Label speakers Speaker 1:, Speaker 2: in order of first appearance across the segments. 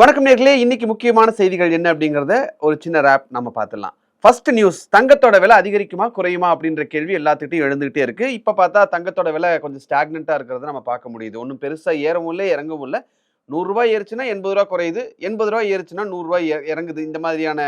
Speaker 1: வணக்கம் நேர்களே இன்னைக்கு முக்கியமான செய்திகள் என்ன அப்படிங்கிறத ஒரு சின்ன ரேப் நம்ம பார்த்துடலாம். ஃபர்ஸ்ட் நியூஸ் தங்கத்தோட விலை அதிகரிக்குமா குறையுமா அப்படின்ற கேள்வி எல்லாத்துக்கிட்டையும் எழுந்துகிட்டே இருக்கு. இப்போ பார்த்தா தங்கத்தோட விலை கொஞ்சம் ஸ்டாக்னண்ட்டாக இருக்கிறத நம்ம பார்க்க முடியுது. ஒன்றும் பெருசாக ஏறவும் இல்லை இறங்கவும் இல்லை. நூறுரூவா ஏறுச்சுன்னா எண்பது ரூபா குறையுது. எண்பது ரூபா ஏறுச்சுன்னா நூறுரூவா இறங்குது. இந்த மாதிரியான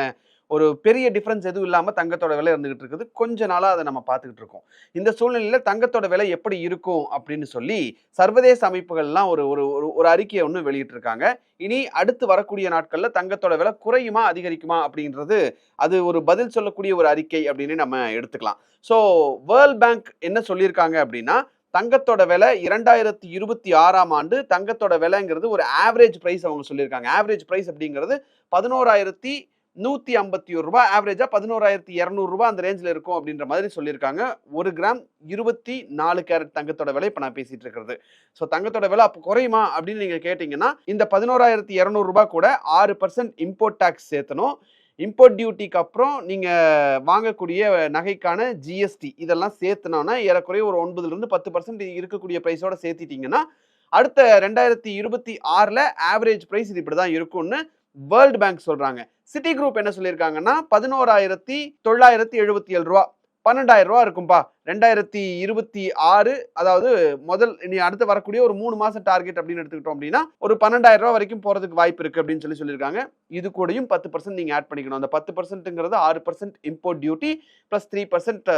Speaker 1: ஒரு பெரிய டிஃப்ரென்ஸ் எதுவும் இல்லாமல் தங்கத்தோட விலை இருந்துகிட்டு இருக்குது. கொஞ்ச நாளாக அதை நம்ம பார்த்துக்கிட்டு இருக்கோம். இந்த சூழ்நிலையில் தங்கத்தோட விலை எப்படி இருக்கும் அப்படின்னு சொல்லி சர்வதேச அமைப்புகள்லாம் ஒரு ஒரு ஒரு- ஒரு அறிக்கையை ஒன்று வெளியிட்டிருக்காங்க. இனி அடுத்து வரக்கூடிய நாட்களில் தங்கத்தோட விலை குறையுமா அதிகரிக்குமா அப்படின்றது அது ஒரு பதில் சொல்லக்கூடிய ஒரு அறிக்கை அப்படின்னு நம்ம எடுத்துக்கலாம். ஸோ வேர்ல்ட் பேங்க் என்ன சொல்லியிருக்காங்க அப்படின்னா தங்கத்தோட விலை இரண்டாயிரத்தி இருபத்தி ஆறாம் ஆண்டு தங்கத்தோட விலைங்கிறது ஒரு ஆவரேஜ் ப்ரைஸ் அவங்க சொல்லியிருக்காங்க. ஆவரேஜ் ப்ரைஸ் அப்படிங்கிறது பதினோராயிரத்தி நூற்றி ஐம்பத்தி ஒரு ரூபா ஆவரேஜாக பதினோராயிரத்தி இரநூறுபா அந்த ரேஞ்சில் இருக்கும் அப்படின்ற மாதிரி சொல்லியிருக்காங்க. ஒரு கிராம் இருபத்தி நாலு கேரட் தங்கத்தோட விலை இப்போ நான் பேசிகிட்டு இருக்கிறது. ஸோ தங்கத்தோட விலை அப்போ குறையுமா அப்படின்னு நீங்கள் கேட்டிங்கன்னா இந்த பதினோராயிரத்தி இரநூறுபா கூட ஆறு பர்சன்ட் இம்போர்ட் டேக்ஸ் சேர்த்தணும். இம்போர்ட் டியூட்டிக்கு அப்புறம் நீங்கள் வாங்கக்கூடிய நகைக்கான ஜிஎஸ்டி இதெல்லாம் சேர்த்துனோன்னா ஏறக்குறைய ஒரு ஒன்பதுலேருந்து பத்து பர்சன்ட் இருக்கக்கூடிய ப்ரைஸோட சேர்த்திட்டிங்கன்னா அடுத்த ரெண்டாயிரத்தி இருபத்தி ஆறில் ஆவரேஜ் ப்ரைஸ் இது இப்படி தான் இருக்கும்னு வேர்ல்டு பேங்க் சொல்கிறாங்க சிட்டி குரூப் என்ன சொல்லியிருக்காங்கன்னா பதினோராயிரத்தி தொள்ளாயிரத்தி எழுபத்தி ஏழு ரூபா. பன்னெண்டாயிரம் ரூபா இருக்கும்பா. ரெண்டாயிரத்தி இருபத்தி ஆறு அதாவது முதல் இனி அடுத்து வரக்கூடிய ஒரு மூணு மாசம் டார்கெட் அப்படின்னு எடுத்துக்கிட்டோம் அப்படின்னா ஒரு பன்னெண்டாயிரம் ரூபா வரைக்கும் போறதுக்கு வாய்ப்பு இருக்கு அப்படின்னு சொல்லி சொல்லியிருக்காங்க. இது கூடயும் பத்து பர்சன்ட் நீங்க ஆட் பண்ணிக்கணும். அந்த பத்து பர்சன்ட்ங்கிறது ஆறு percent import duty plus three percent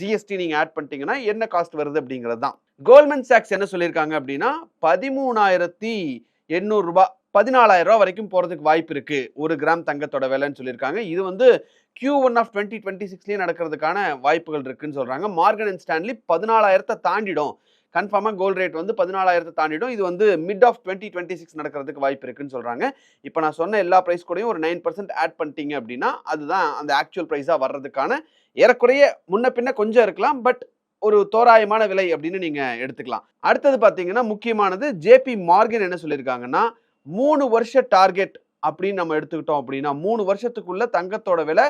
Speaker 1: GST நீங்க ஆட் பண்ணிட்டீங்கன்னா என்ன காஸ்ட் வருது அப்படிங்கிறது தான். கோல்மெண்ட் சாக்ஸ் என்ன சொல்லியிருக்காங்க அப்படின்னா பதிமூணாயிரத்தி எண்ணூறுரூபா பதினாலாயிரம் ரூபா வரைக்கும் போகிறதுக்கு வாய்ப்பு இருக்குது ஒரு கிராம் தங்கத்தோட விலைன்னு சொல்லியிருக்காங்க. இது வந்து Q one of twenty twenty சிக்ஸ்லேயே நடக்கிறதுக்கான வாய்ப்புகள் இருக்குன்னு சொல்கிறாங்க மார்கன் அண்ட் ஸ்டான்லி பதினாலாயிரத்தை தாண்டிடும். கன்ஃபார்மாக கோல்டு ரேட் வந்து பதினாலாயிரத்தை தாண்டிடும். இது வந்து mid of twenty twenty six நடக்கிறதுக்கு வாய்ப்பு இருக்குன்னு சொல்கிறாங்க இப்போ நான் சொன்ன எல்லா ப்ரைஸ் கூடயும் ஒரு நைன் பர்சன்ட் ஆட் பண்ணிட்டீங்க அப்படின்னா அதுதான் அந்த ஆக்சுவல் ப்ரைஸாக வர்றதுக்கான ஏறக்குறைய முன்ன பின்ன கொஞ்சம் இருக்கலாம். பட் ஒரு தோராயமான விலை அப்படின்னு நீங்கள் எடுத்துக்கலாம். அடுத்தது பார்த்தீங்கன்னா முக்கியமானது ஜேபி மார்கன் என்ன சொல்லியிருக்காங்கன்னா மூணு வருஷ டார்கெட் அப்படின்னு நம்ம எடுத்துக்கிட்டோம் அப்படின்னா மூணு வருஷத்துக்குள்ள தங்கத்தோட விலை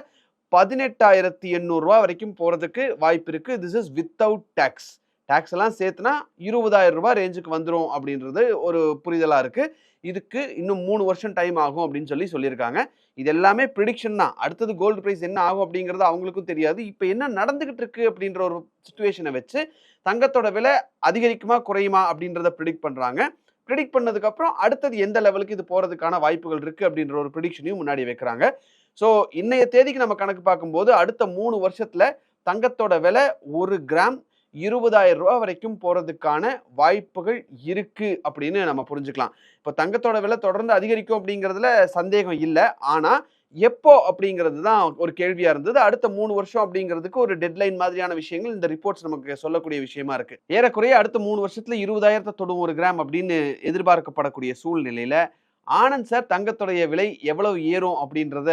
Speaker 1: பதினெட்டாயிரத்தி எண்ணூறுரூவா வரைக்கும் போகிறதுக்கு வாய்ப்பு இருக்குது this is without tax tax எல்லாம் சேர்த்துனா இருபதாயிரம் ரூபாய் ரேஞ்சுக்கு வந்துடும் அப்படின்றது ஒரு புரிதலாக இருக்குது இதுக்கு இன்னும் மூணு வருஷம் டைம் ஆகும் அப்படின்னு சொல்லி சொல்லியிருக்காங்க. இது எல்லாமே ப்ரிடிக்ஷன் தான். அடுத்தது கோல்டு ப்ரைஸ் என்ன ஆகும் அப்படிங்கிறது அவங்களுக்கும் தெரியாது. இப்போ என்ன நடந்துகிட்டு இருக்கு அப்படின்ற ஒரு சுச்சுவேஷனை வச்சு தங்கத்தோட விலை அதிகரிக்குமா குறையுமா அப்படின்றத ப்ரிடிக்ட் பண்ணுறாங்க ப்ரிடிக்ட் பண்ணதுக்கப்புறம் அடுத்தது எந்த லெவலுக்கு இது போகிறதுக்கான வாய்ப்புகள் இருக்குது அப்படின்ற ஒரு ப்ரிடிக்ஷனையும் முன்னாடி வைக்கிறாங்க. ஸோ இன்றைய தேதிக்கு நம்ம கணக்கு பார்க்கும்போது அடுத்த மூணு வருஷத்தில் தங்கத்தோட விலை ஒரு கிராம் இருபதாயிரம் ரூபா வரைக்கும் போகிறதுக்கான வாய்ப்புகள் இருக்குது அப்படின்னு நம்ம புரிஞ்சுக்கலாம். இப்போ தங்கத்தோட விலை தொடர்ந்து அதிகரிக்கும் அப்படிங்கிறதுல சந்தேகம் இல்லை. ஆனால் எப்போ அப்படிங்கிறது தான் ஒரு கேள்வியா இருந்தது. அடுத்த மூணு வருஷம் அப்படிங்கிறதுக்கு ஒரு டெட்லைன் மாதிரியான விஷயங்கள் இந்த ரிப்போர்ட்ஸ் நமக்கு சொல்லக்கூடிய விஷயமா இருக்கு. ஏறக்குறைய அடுத்த மூணு வருஷத்துல இருபதாயிரத்தை தொடும் ஒரு கிராம் அப்படின்னு எதிர்பார்க்கப்படக்கூடிய சூழ்நிலையில ஆனந்த் சார் தங்கத்துடைய விலை எவ்வளவு ஏறும் அப்படின்றத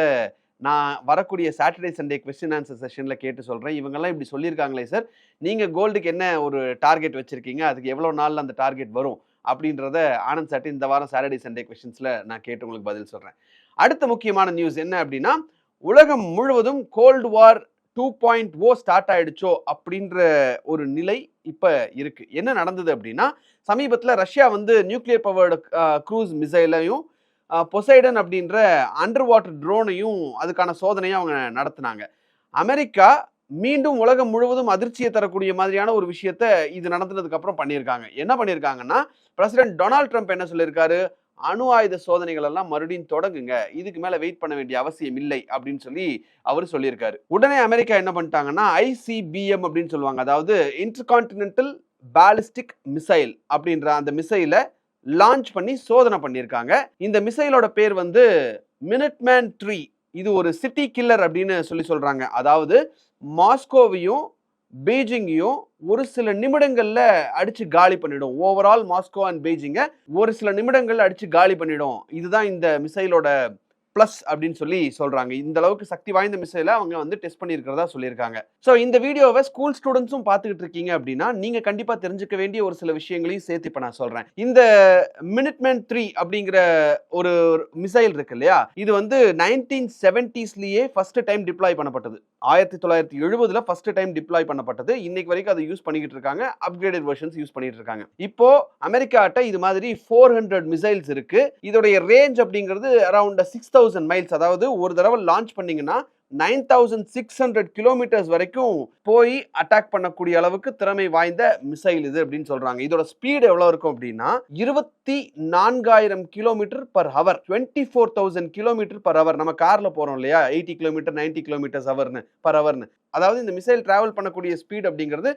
Speaker 1: நான் வரக்கூடிய சாட்டர்டே சண்டே கொஸ்டின் ஆன்சர் செஷனில் கேட்டு சொல்கிறேன் இவங்கெல்லாம் இப்படி சொல்லியிருக்காங்களே சார் நீங்கள் கோல்டுக்கு என்ன ஒரு டார்கெட் வச்சுருக்கீங்க? அதுக்கு எவ்வளோ நாளில் அந்த டார்கெட் வரும்? அப்படின்றத ஆனந்த் சாட்டி இந்த வாரம் சாட்டர்டே சண்டே கொஸ்டின்ஸில் நான் கேட்டு உங்களுக்கு பதில் சொல்கிறேன் அடுத்த முக்கியமான நியூஸ் என்ன அப்படின்னா உலகம் முழுவதும் cold war two point O start ஆயிடுச்சோ அப்படின்ற ஒரு நிலை இப்போ இருக்கு. என்ன நடந்தது அப்படின்னா சமீபத்தில் ரஷ்யா வந்து நியூக்ளியர் பவர்டு க்ரூஸ் மிசைலையும் பொசைடன் அப்படின்ற அண்டர் வாட்டர் ட்ரோனையும் அதுக்கான சோதனையும் அவங்க நடத்தினாங்க. அமெரிக்கா மீண்டும் உலகம் முழுவதும் அதிர்ச்சியை தரக்கூடிய மாதிரியான ஒரு விஷயத்த இது நடந்ததுக்கு அப்புறம் பண்ணியிருக்காங்க. என்ன பண்ணியிருக்காங்கன்னா பிரசிடென்ட் டொனால்ட் ட்ரம்ப் என்ன சொல்லியிருக்காரு? அணு ஆயுத சோதனைகள் எல்லாம் மறுபடியும் தொடங்குங்க. இதுக்கு மேல வெயிட் பண்ண வேண்டிய அவசியம் இல்லை அப்படின்னு சொல்லி அவர் சொல்லியிருக்காரு. உடனே அமெரிக்கா என்ன பண்ணிட்டாங்கன்னா ஐசிபிஎம் அப்படின்னு சொல்லுவாங்க. அதாவது இன்டர்கான்டினென்டல் பேலிஸ்டிக் மிசைல் அப்படின்ற அந்த மிசைலை லான்ச் பண்ணி சோதனை பண்ணியிருக்காங்க. இந்த மிசைலோட பேர் வந்து மினிட்மேன் த்ரீ இது ஒரு சிட்டி கில்லர் அப்படின்னு சொல்லி சொல்றாங்க. அதாவது மாஸ்கோவையும் பீஜிங்கையும் ஒரு சில நிமிடங்கள்ல அடிச்சு காலி பண்ணிடும். ஓவரால் மாஸ்கோ அண்ட் பீஜிங்கை ஒரு சில நிமிடங்கள் அடிச்சு காலி பண்ணிடும். இதுதான் இந்த மிசைலோட பிளஸ் அப்படின்னு சொல்லி சொல்கிறாங்க இந்த அளவுக்கு சக்தி வாய்ந்த மிசைலை அவங்க வந்து டெஸ்ட் பண்ணியிருக்கிறதா சொல்லியிருக்காங்க. ஸோ இந்த வீடியோவை ஸ்கூல் ஸ்டூடெண்ட்ஸும் பார்த்துக்கிட்டு இருக்கீங்க அப்படின்னா நீங்க கண்டிப்பாக தெரிஞ்சுக்க வேண்டிய ஒரு சில விஷயங்களையும் சேர்த்து இப்போ நான் சொல்கிறேன் இந்த மினிட்மேன் த்ரீ அப்படிங்கிற ஒரு மிசைல் இருக்கு இல்லையா? இது வந்து நைன்டீன் செவன்டிஸ்லேயே ஃபர்ஸ்ட் டைம் டிப்ளாய் பண்ணப்பட்டது. ஆயிரத்தி தொள்ளாயிரத்தி எழுபதுல ஃபர்ஸ்ட் டைம் டிப்ளாய் பண்ணப்பட்டது. இன்னைக்கு வரைக்கும் அதை யூஸ் பண்ணிக்கிட்டு இருக்காங்க. அப்கிரேடட் வெர்ஷன்ஸ் யூஸ் பண்ணிட்டு இருக்காங்க. இப்போ அமெரிக்காட்ட இது மாதிரி ஃபோர் ஹண்ட்ரட் மிசைல்ஸ் இருக்கு. இதோடைய ரேஞ்ச் அப்படிங்கிறது அரௌண்ட் சிக்ஸ் தௌசண்ட் மைல்ஸ் அதாவது ஒரு தடவை லான்ச் பண்ணீங்கன்னா nine thousand six hundred kilometres வரைக்கும் போய் அட்டாக் பண்ணக்கூடிய அளவுக்கு திறமை வாய்ந்த மிசைல் இது அப்படின்னு சொல்றாங்க. இதோட ஸ்பீடு எவ்வளவு இருக்கும் அப்படின்னா இருபத்தி நான்காயிரம் kilometre per hour twenty four thousand kilometre per hour நம்ம கார்ல போறோம் இல்லையா? எயிட்டி கிலோமீட்டர் நைன்டி கிலோமீட்டர்ஸ் ஹவர்னு பர் ஹவர்னு அதாவது இந்த மிசைல் டிராவல் பண்ணக்கூடிய ஸ்பீட் அப்படிங்கிறது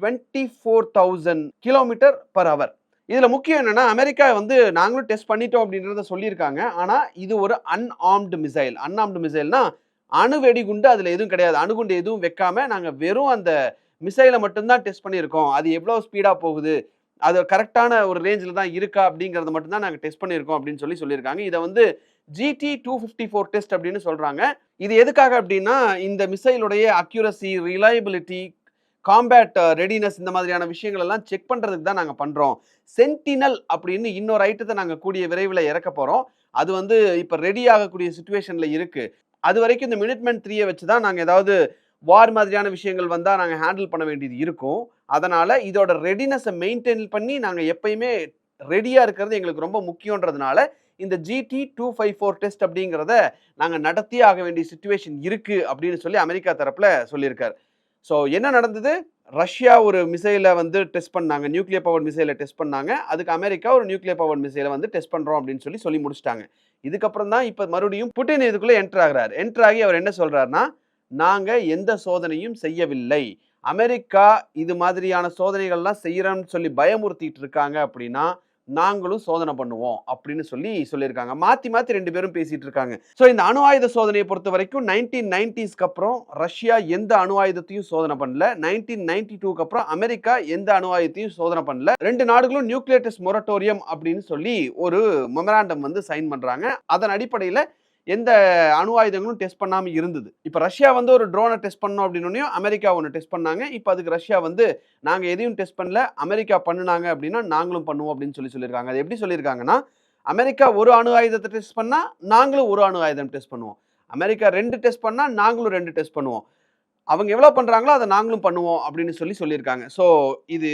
Speaker 1: twenty four thousand kilometre per hour இதில் முக்கியம் என்னென்னா அமெரிக்கா வந்து நாங்களும் டெஸ்ட் பண்ணிட்டோம் அப்படின்றத சொல்லியிருக்காங்க. ஆனால் இது ஒரு அன்ஆர்ம்டு மிசைல் அன்ஆர்ம்டு மிசைல்னா அணு வெடிகுண்டு அதில் எதுவும் கிடையாது. அணுகுண்டு எதுவும் வைக்காம நாங்கள் வெறும் அந்த மிசைலை மட்டும்தான் டெஸ்ட் பண்ணியிருக்கோம். அது எவ்வளோ ஸ்பீடாக போகுது அது கரெக்டான ஒரு ரேஞ்சில் தான் இருக்கா அப்படிங்கிறத மட்டும்தான் நாங்கள் டெஸ்ட் பண்ணியிருக்கோம் அப்படின்னு சொல்லி சொல்லியிருக்காங்க. இதை வந்து GT two fifty four test அப்படின்னு சொல்கிறாங்க இது எதுக்காக அப்படின்னா இந்த மிசைலுடைய accuracy reliability combat readiness uh, இந்த மாதிரியான விஷயங்கள் எல்லாம் செக் பண்ணுறதுக்கு தான் நாங்கள் பண்ணுறோம் சென்டினல் அப்படின்னு இன்னொரு ஐட்டத்தை நாங்கள் கூடிய விரைவில் இறக்க போகிறோம் அது வந்து இப்போ ரெடி ஆகக்கூடிய சுச்சுவேஷனில் இருக்குது அது வரைக்கும் இந்த மினிட்மெண்ட் த்ரீயை வச்சு தான் நாங்கள் ஏதாவது வார் மாதிரியான விஷயங்கள் வந்தால் நாங்கள் ஹேண்டில் பண்ண வேண்டியது இருக்கும். அதனால் இதோட ரெடினஸை மெயின்டைன் பண்ணி நாங்கள் எப்பயுமே ரெடியாக இருக்கிறது எங்களுக்கு ரொம்ப முக்கியன்றதுனால இந்த GT two five four test அப்படிங்கிறத நாங்கள் நடத்தியே ஆக வேண்டிய சுச்சுவேஷன் இருக்குது அப்படின்னு சொல்லி அமெரிக்கா தரப்பில் சொல்லியிருக்காரு. ஸோ என்ன நடந்தது? ரஷ்யா ஒரு மிசைலை வந்து டெஸ்ட் பண்ணாங்க. நியூக்ளியர் பவர் மிசைலை டெஸ்ட் பண்ணாங்க. அதுக்கு அமெரிக்கா ஒரு நியூக்ளியர் பவர் மிசைலை வந்து டெஸ்ட் பண்ணுறோம் அப்படின்னு சொல்லி சொல்லி முடிச்சிட்டாங்க. இதுக்கப்புறம் தான் இப்போ மறுபடியும் புட்டின் இதுக்குள்ளே என்டர் ஆகிறார். என்டர் ஆகி அவர் என்ன சொல்கிறாருன்னா நாங்கள் எந்த சோதனையும் செய்யவில்லை. அமெரிக்கா இது மாதிரியான சோதனைகள்லாம் செய்கிறோம்னு சொல்லி பயமுறுத்திட்டு இருக்காங்க அப்படின்னா நாங்களும் சோதனை பண்ணுவோம் அப்படின்னு சொல்லி சொல்லியிருக்காங்க. மாத்தி மாத்தி ரெண்டு பேரும் பேசிட்டு இருக்காங்க. ஸோ இந்த அணு ஆயுத சோதனையை பொறுத்த வரைக்கும் நைன்டீன் நைன்டிஸ்க்கு அப்புறம் ரஷ்யா எந்த அணு ஆயுதத்தையும் சோதனை பண்ணல. நைன்டீன் நைன்டி டூக்கு அப்புறம் அமெரிக்கா எந்த அணு ஆயுதத்தையும் சோதனை பண்ணல. ரெண்டு நாடுகளும் நியூக்ளியர் டெஸ்ட் மொரட்டோரியம் அப்படின்னு சொல்லி ஒரு மெமராண்டம் வந்து சைன் பண்றாங்க. அதன் அடிப்படையில் எந்த அணு ஆயுதங்களும் டெஸ்ட் பண்ணாமல் இருந்தது. இப்போ ரஷ்யா வந்து ஒரு ட்ரோனை டெஸ்ட் பண்ணோம் அப்படின்னு அமெரிக்கா ஒன்று டெஸ்ட் பண்ணாங்க. இப்போ அதுக்கு ரஷ்யா வந்து நாங்கள் எதையும் டெஸ்ட் பண்ணல அமெரிக்கா பண்ணுனாங்க அப்படின்னா நாங்களும் பண்ணுவோம் அப்படின்னு சொல்லி சொல்லியிருக்காங்க. அது எப்படி சொல்லியிருக்காங்கன்னா அமெரிக்கா ஒரு அணு ஆயுதத்தை டெஸ்ட் பண்ணால் நாங்களும் ஒரு அணு ஆயுதம் டெஸ்ட் பண்ணுவோம். அமெரிக்கா ரெண்டு டெஸ்ட் பண்ணால் நாங்களும் ரெண்டு டெஸ்ட் பண்ணுவோம். அவங்க எவ்வளோ பண்ணுறாங்களோ அதை நாங்களும் பண்ணுவோம் அப்படின்னு சொல்லி சொல்லியிருக்காங்க. ஸோ இது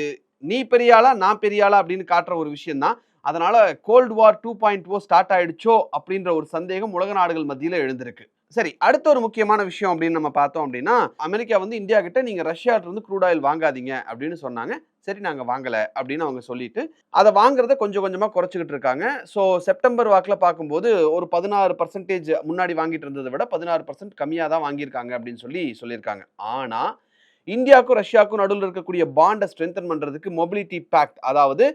Speaker 1: நீ பெரியாளா நான் பெரியாளா அப்படின்னு காட்டுற ஒரு விஷயம் தான் அதனால் cold war two point O start ஆயிடுச்சோ அப்படின்ற ஒரு சந்தேகம் உலக நாடுகள் மத்தியில் எழுந்திருக்கு. சரி அடுத்த ஒரு முக்கியமான விஷயம் அப்படின்னு நம்ம பார்த்தோம் அப்படின்னா அமெரிக்கா வந்து இந்தியா கிட்ட நீங்க ரஷ்யாட்ட இருந்து க்ரூட் ஆயில் வாங்காதீங்க அப்படின்னு சொன்னாங்க. சரி நாங்க வாங்கல அப்படின்னு அவங்க சொல்லிட்டு அதை வாங்குறத கொஞ்சம் கொஞ்சமா குறைச்சிக்கிட்டு இருக்காங்க. ஸோ செப்டம்பர் வாக்கில் பார்க்கும்போது ஒரு பதினாறு பர்சன்டேஜ் முன்னாடி வாங்கிட்டு இருந்ததை விட பதினாறு பர்சன்ட் கம்மியாக தான் வாங்கியிருக்காங்க அப்படின்னு சொல்லி சொல்லியிருக்காங்க. ஆனா இந்தியாவுக்கும் ரஷ்யாவுக்கும் நடுவில் இருக்கக்கூடிய பாண்டை ஸ்ட்ரென்தன் பண்றதுக்கு மொபிலிட்டி பேக்ட் அதாவது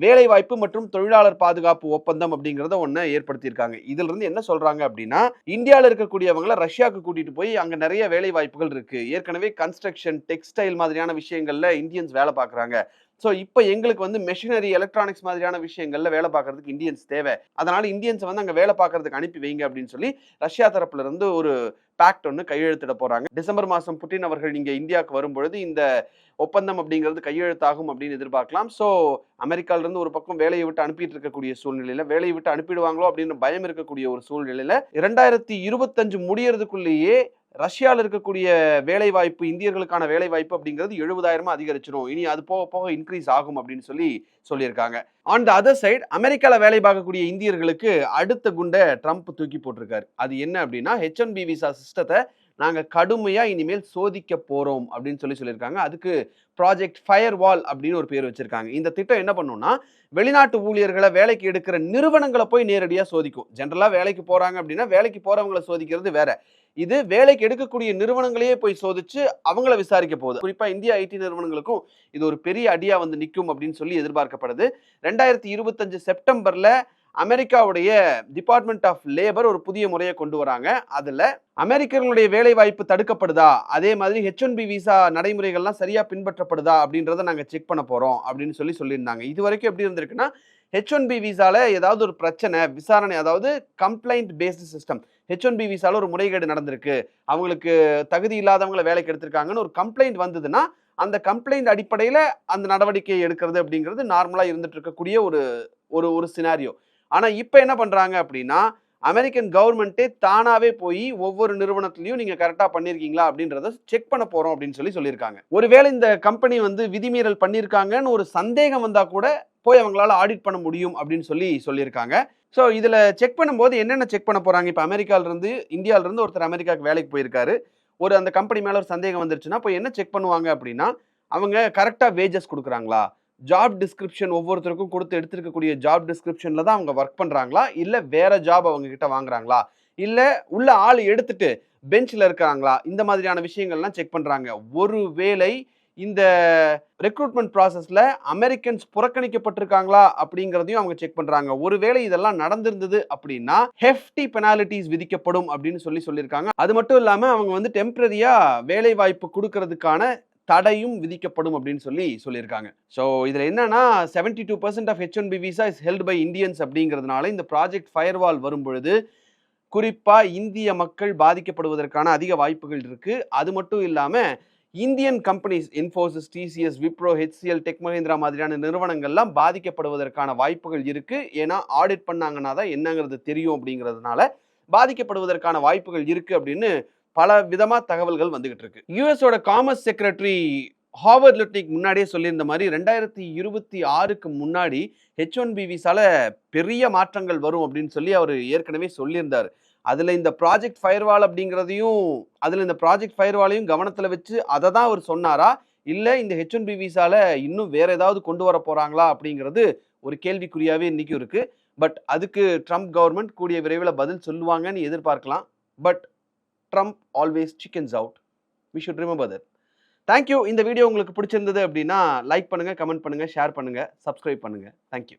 Speaker 1: வேலைவாய்ப்பு மற்றும் தொழிலாளர் பாதுகாப்பு ஒப்பந்தம் அப்படிங்கிறத ஒன்று ஏற்படுத்தியிருக்காங்க. இதுல இருந்து என்ன சொல்றாங்க அப்படின்னா இந்தியாவில் இருக்கக்கூடியவங்களை ரஷ்யாவுக்கு கூட்டிட்டு போய் அங்க நிறைய வேலை வாய்ப்புகள் இருக்கு. ஏற்கனவே கன்ஸ்ட்ரக்ஷன் டெக்ஸ்டைல் மாதிரியான விஷயங்கள்ல இந்தியன்ஸ் வேலை பார்க்குறாங்க. ஸோ இப்போ எங்களுக்கு வந்து மெஷினரி எலக்ட்ரானிக்ஸ் மாதிரியான விஷயங்கள்ல வேலை பார்க்கறதுக்கு இந்தியன்ஸ் தேவை. அதனால இந்தியன்ஸ் வந்து அங்கே வேலை பார்க்கறதுக்கு அனுப்பி வைங்க அப்படின்னு சொல்லி ரஷ்யா தரப்புல இருந்து ஒரு பேக்ட் ஒன்று கையெழுத்திட போறாங்க. டிசம்பர் மாதம் புட்டின் அவர்கள் இங்கே இந்தியாவுக்கு வரும்பொழுது இந்த ஒப்பந்தம் அப்படிங்கிறது கையெழுத்தாகும் அப்படின்னு எதிர்பார்க்கலாம். ஸோ அமெரிக்கால இருந்து ஒரு பக்கம் வேலையை விட்டு அனுப்பிட்டு இருக்கக்கூடிய சூழ்நிலையில வேலையை விட்டு அனுப்பிடுவாங்களோ அப்படின்னு பயம் இருக்கக்கூடிய ஒரு சூழ்நிலையில இரண்டாயிரத்தி இருபத்தஞ்சு முடியறதுக்குள்ளேயே ரஷ்யாவில் இருக்கக்கூடிய வேலைவாய்ப்பு இந்தியர்களுக்கான வேலைவாய்ப்பு அப்படிங்கிறது எழுபதாயிரமா அதிகரிச்சிடும் இனி அது போக போக இன்க்ரீஸ் ஆகும் அப்படின்னு சொல்லி சொல்லியிருக்காங்க. ஆன் த அதர் சைடு அமெரிக்காவில் வேலை பார்க்கக்கூடிய இந்தியர்களுக்கு அடுத்த குண்டை ட்ரம்ப் தூக்கி போட்டிருக்காரு. அது என்ன அப்படின்னா ஹெச் ஒன் பி விசா சிஸ்டத்தை நாங்கள் கடுமையாக இனிமேல் சோதிக்க போகிறோம் அப்படின்னு சொல்லி சொல்லியிருக்காங்க. அதுக்கு ப்ராஜெக்ட் ஃபயர் வால் அப்படின்னு ஒரு பேர் வச்சுருக்காங்க. இந்த திட்டம் என்ன பண்ணும்னா வெளிநாட்டு ஊழியர்களை வேலைக்கு எடுக்கிற நிறுவனங்களை போய் நேரடியாக சோதிக்கும். ஜென்ரலாக வேலைக்கு போகிறாங்க அப்படின்னா வேலைக்கு போகிறவங்களை சோதிக்கிறது வேற. இது வேலைக்கு எடுக்கக்கூடிய நிறுவனங்களையே போய் சோதிச்சு அவங்கள விசாரிக்க போகுது. குறிப்பா இந்திய ஐடி நிறுவனங்களுக்கும் இது ஒரு பெரிய அடியா வந்து நிற்கும் அப்படின்னு சொல்லி எதிர்பார்க்கப்படுது. ரெண்டாயிரத்தி இருபத்தஞ்சு செப்டம்பர்ல அமெரிக்காவுடைய டிபார்ட்மெண்ட் ஆஃப் லேபர் ஒரு புதிய முறையை கொண்டு வராங்க. அதில் அமெரிக்கர்களுடைய வேலை வாய்ப்பு தடுக்கப்படுதா? அதே மாதிரி ஹெச் ஒன் பி விசா நடைமுறைகள்லாம் சரியாக பின்பற்றப்படுதா? அப்படின்றத நாங்கள் செக் பண்ண போகிறோம் அப்படின்னு சொல்லி சொல்லியிருந்தாங்க. இது வரைக்கும் எப்படி இருந்திருக்குன்னா ஹெச் ஒன் பி விசாவில் ஏதாவது ஒரு பிரச்சனை விசாரணை அதாவது complaint based system H one B விசால ஒரு முறைகேடு நடந்திருக்கு. அவங்களுக்கு தகுதி இல்லாதவங்களை வேலைக்கு எடுத்திருக்காங்கன்னு ஒரு கம்ப்ளைண்ட் வந்ததுன்னா அந்த கம்ப்ளைண்ட் அடிப்படையில் அந்த நடவடிக்கை எடுக்கிறது அப்படிங்கிறது நார்மலாக இருந்துட்டு இருக்கக்கூடிய ஒரு ஒரு ஒரு சினாரியோ ஆனால் இப்போ என்ன பண்ணுறாங்க அப்படின்னா அமெரிக்கன் கவர்மெண்ட்டே தானாகவே போய் ஒவ்வொரு நிறுவனத்துலேயும் நீங்கள் கரெக்டாக பண்ணியிருக்கீங்களா அப்படின்றத செக் பண்ண போகிறோம் அப்படின்னு சொல்லி சொல்லியிருக்காங்க. ஒருவேளை இந்த கம்பெனி வந்து விதிமீறல் பண்ணியிருக்காங்கன்னு ஒரு சந்தேகம் வந்தால் கூட போய் அவங்களால ஆடிட் பண்ண முடியும் அப்படின்னு சொல்லி சொல்லியிருக்காங்க. ஸோ இதில் செக் பண்ணும்போது என்னென்ன செக் பண்ண போகிறாங்க இப்போ அமெரிக்காவிலேருந்து இந்தியாவிலேருந்து ஒருத்தர் அமெரிக்காவுக்கு வேலைக்கு போயிருக்காரு. ஒரு அந்த கம்பெனி மேலே ஒரு சந்தேகம் வந்துருச்சுன்னா இப்போ என்ன செக் பண்ணுவாங்க அப்படின்னா அவங்க கரெக்டாக வேஜஸ் கொடுக்குறாங்களா? ஜாப் டிஸ்கிரிப்ஷன் ஒவ்வொருத்தருக்கும் கொடுத்து எடுத்திருக்கக்கூடிய ஜாப் டிஸ்கிரிப்ஷனில் தான் அவங்க ஒர்க் பண்ணுறாங்களா இல்லை வேற ஜாப் அவங்க கிட்ட வாங்குறாங்களா? இல்லை உள்ள ஆள் எடுத்துட்டு பெஞ்சில் இருக்கிறாங்களா இந்த மாதிரியான விஷயங்கள்லாம் செக் பண்ணுறாங்க ஒருவேளை இந்த ரெக்ரூட்மெண்ட் ப்ராசஸில் அமெரிக்கன்ஸ் புறக்கணிக்கப்பட்டிருக்காங்களா? அப்படிங்கிறதையும் அவங்க செக் பண்ணுறாங்க ஒருவேளை இதெல்லாம் நடந்திருந்தது அப்படின்னா ஹெஃப்டி பெனாலிட்டிஸ் விதிக்கப்படும் அப்படின்னு சொல்லி சொல்லியிருக்காங்க. அது மட்டும் இல்லாமல் அவங்க வந்து டெம்பரரியாக வேலை வாய்ப்பு கொடுக்கறதுக்கான தடையும் விதிக்கப்படும் அப்படின்னு சொல்லி சொல்லியிருக்காங்க. ஸோ இதில் என்னன்னா seventy two percent of H one B visa is held by Indians அப்படிங்கிறதுனால இந்த ப்ராஜெக்ட் ஃபயர்வால் வரும் பொழுது குறிப்பாக இந்திய மக்கள் பாதிக்கப்படுவதற்கான அதிக வாய்ப்புகள் இருக்குது அது மட்டும் இல்லாமல் Indian companies Infosys TCS Wipro HCL Tech Mahindra மாதிரியான நிறுவனங்கள்லாம் பாதிக்கப்படுவதற்கான வாய்ப்புகள் இருக்குது ஏன்னா ஆடிட் பண்ணாங்கன்னா தான் என்னங்கிறது தெரியும் அப்படிங்கிறதுனால பாதிக்கப்படுவதற்கான வாய்ப்புகள் இருக்குது அப்படின்னு பல விதமாக தகவல்கள் வந்துகிட்டு இருக்கு. யூஎஸோட காமர்ஸ் செக்ரட்டரி ஹாவர்ட் லுட்னிக் முன்னாடியே சொல்லியிருந்த மாதிரி ரெண்டாயிரத்தி இருபத்தி ஆறுக்கு முன்னாடி ஹெச் ஒன் பி விசால பெரிய மாற்றங்கள் வரும் அப்படின்னு சொல்லி அவர் ஏற்கனவே சொல்லியிருந்தார். அதில் இந்த ப்ராஜெக்ட் ஃபயர்வால் அப்படிங்கிறதையும் அதில் இந்த ப்ராஜெக்ட் ஃபயர்வாலையும் கவனத்தில் வச்சு அதை தான் அவர் சொன்னாரா? இல்லை இந்த ஹெச் ஒன் பி விசால இன்னும் வேற ஏதாவது கொண்டு வர போகிறாங்களா அப்படிங்கிறது ஒரு கேள்விக்குறியாகவே இன்றைக்கும் இருக்குது பட் அதுக்கு ட்ரம்ப் கவர்மெண்ட் கூடிய விரைவில் பதில் சொல்லுவாங்கன்னு எதிர்பார்க்கலாம். But Trump always chickens out we should remember that thank you இந்த வீடியோ உங்களுக்கு பிடிச்சிருந்தது அப்படின்னா லைக் பண்ணுங்கள் கமெண்ட் பண்ணுங்கள் ஷேர் பண்ணுங்கள் சப்ஸ்கிரைப் பண்ணுங்க. தேங்க்யூ